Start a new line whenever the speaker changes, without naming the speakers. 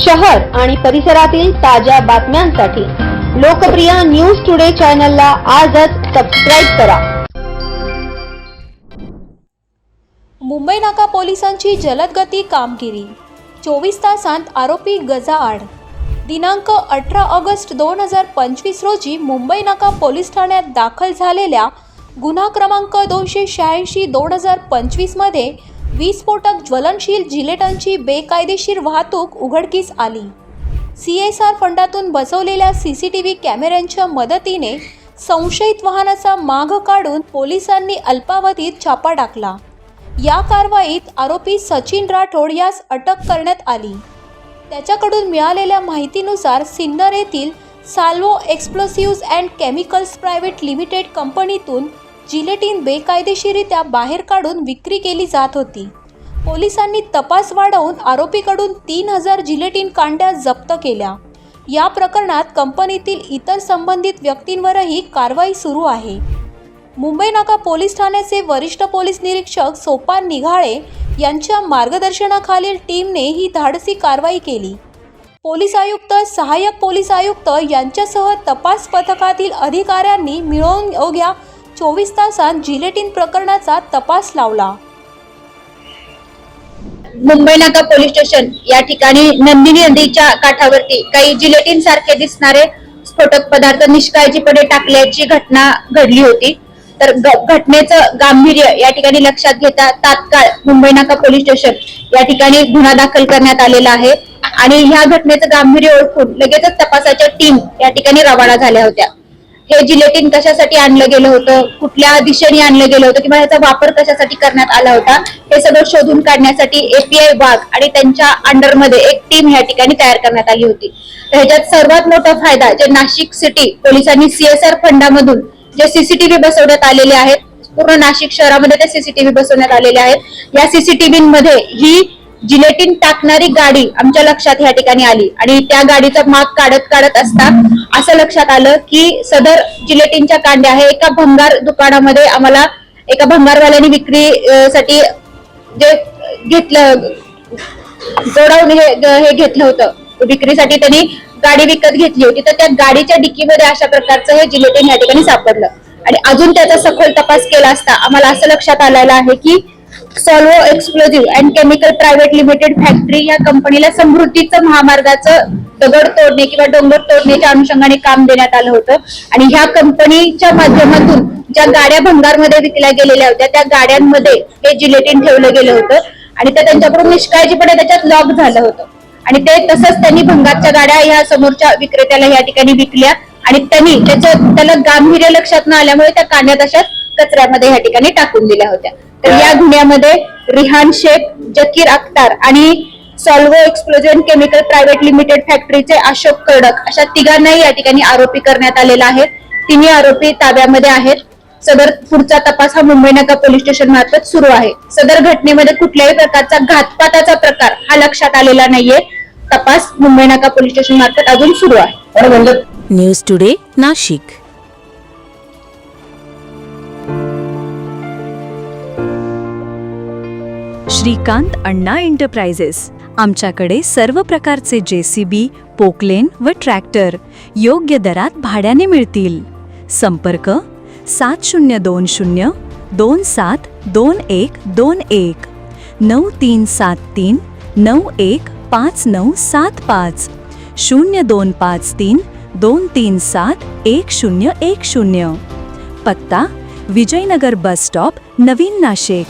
शहर आणि परिसरातील ताज्या बातम्यांसाठी लोकप्रिय न्यूज टुडे चॅनलला आजच सबस्क्राईब करा.
मुंबई नाका पोलिसांची जलदगती कामगिरी. चोवीस तासांत आरोपी गजाआड दिनांक अठरा ऑगस्ट दोन हजार पंचवीस रोजी मुंबई नाका पोलीस ठाण्यात दाखल झालेल्या गुन्हा क्रमांक दोनशे शहाऐंशी दोन हजार पंचवीसमध्ये विस्फोटक ज्वलनशील जिलेटांची बेकायदेशीर वाहतूक उघडकीस आली. सी एस आर फंडातून बसवलेल्या सी सी टी व्ही कॅमेऱ्यांच्या मदतीने संशयित वाहनाचा माग काढून पोलिसांनी अल्पावधीत छापा टाकला. या कारवाईत आरोपी सचिन राठोड यास अटक करण्यात आली. त्याच्याकडून मिळालेल्या माहितीनुसार सिन्नर येथील Salvo explosives and chemicals private limited कंपनीतून जिलेटीन बेकायदेशीरित्या बाहेर काढून विक्री केली जात होती. पोलिसांनी तपास वाढवून आरोपीकडून तीन हजार जिलेटीन कांड्या जप्त केल्या. या प्रकरणात कंपनीतील इतर संबंधित व्यक्तींवरही कारवाई सुरू आहे. मुंबई नाका पोलीस ठाण्याचे वरिष्ठ पोलीस निरीक्षक सोपान निघाळे यांच्या मार्गदर्शनाखालील टीमने ही धाडसी कारवाई केली. पोलीस आयुक्त सहाय्यक पोलीस आयुक्त यांच्यासह तपास पथकातील अधिकाऱ्यांनी मिळवून योग्या चोवीस तासांत जिलेटिन प्रकरणाचा तपास लावला.
मुंबई नाका पोलीस स्टेशन या ठिकाणी नंदिनी नदीच्या काठावरती काही जिलेटिन सारखे दिसणारे स्फोटक पदार्थ निष्काळजीपणे टाकल्याची घटना घडली होती. तर घटनेचं गांभीर्य या ठिकाणी लक्षात घेता तात्काळ मुंबई नाका पोलीस स्टेशन या ठिकाणी गुन्हा दाखल करण्यात आलेला आहे. आणि ह्या घटनेचं गांभीर्य ओळखून लगेचच तपासाच्या टीम या ठिकाणी रवाना झाल्या होत्या. हे जिलेटिन कशासाठी आणलं गेलं होतं? कुठल्या दिशेने आणलं गेलं होतं? किंवा याचा वापर कशासाठी करण्यात आला होता? हे सगळं शोधून काढण्यासाठी एपीआय वाघ आणि त्यांच्या अंडरमध्ये एक टीम या ठिकाणी तयार करण्यात आली होती. तर ह्याच्यात सर्वात मोठा फायदा जे नाशिक सिटी पोलिसांनी सीएसआर फंडामधून जे सीसीटीव्ही बसवण्यात आलेले आहेत पूर्ण नाशिक शहरामध्ये ते सीसीटीव्ही बसवण्यात आलेले आहेत. या सीसीटीव्ही मध्ये ही जिलेटिन टाकणारी गाडी आमच्या लक्षात या ठिकाणी आली. आणि त्या गाडीचा माग काढत काढत असता असं लक्षात आलं की सदर जिलेटिनच्या कांड्या हे एका भंगार दुकानामध्ये आम्हाला एका भंगारवाल्याने विक्री साठी जे घेतलं जोडावून हे हे घेतलं होतं. विक्रीसाठी त्यांनी गाडी विकत घेतली होती. तर त्या गाडीच्या डिक्कीमध्ये अशा प्रकारचं हे जिलेटिन या ठिकाणी सापडलं. आणि अजून त्याचा सखोल तपास केला असता आम्हाला असं लक्षात आलेलं आहे की Salvo explosive and chemical private limited factory या कंपनीला समृद्धीचं महामार्गाचं दगड तोडणे किंवा डोंगर तोडण्याच्या अनुषंगाने काम देण्यात आलं होतं. आणि ह्या कंपनीच्या माध्यमातून ज्या गाड्या भंगारमध्ये विकल्या गेलेल्या होत्या त्या गाड्यांमध्ये हे जिलेटिन ठेवलं गेलं होतं. आणि ते त्यांच्याकडून निष्काळजीपणे त्याच्यात लॉक झालं होतं. आणि ते तसंच त्यांनी भंगारच्या गाड्या ह्या समोरच्या विक्रेत्याला या ठिकाणी विकल्या. आणि त्यांनी त्याच्या त्याला गांभीर्य लक्षात न आल्यामुळे त्या कांड्या तशाच कचऱ्यामध्ये या ठिकाणी टाकून दिल्या होत्या. तर या गुन्ह्यामध्ये रिहान शेख जकीर अख्तार आणि Salvo explosion chemical private limited फॅक्टरीचे Ashok Kardak अशा तिघांनाही या ठिकाणी आरोपी करण्यात आलेला आहे. तिन्ही आरोपी ताब्यामध्ये आहेत. सदर पुढचा तपास हा मुंबई नगर पोलीस स्टेशन मार्फत सुरू आहे. सदर घटनेमध्ये कुठल्याही प्रकारचा घातपाताचा प्रकार हा लक्षात आलेला नाहीये. तपास मुंबई नाका पोलीस स्टेशन मार्फत अजून सुरू आहे.
News today Nashik. Shrikant Anna enterprises आमच्याकडे सर्व प्रकारचे जे सी बी पोकलेन व ट्रॅक्टर योग्य दरात भाड्याने मिळतील. संपर्क सात शून्य दोन शून्य दोन सात दोन एक दोन एक. नऊ तीन सात तीन नऊ एक पाच नऊ सात पाच. शून्य दोन पाच तीन दोन तीन सात एक शून्य एक शून्य. पत्ता विजयनगर बस स्टॉप नवीन नाशिक.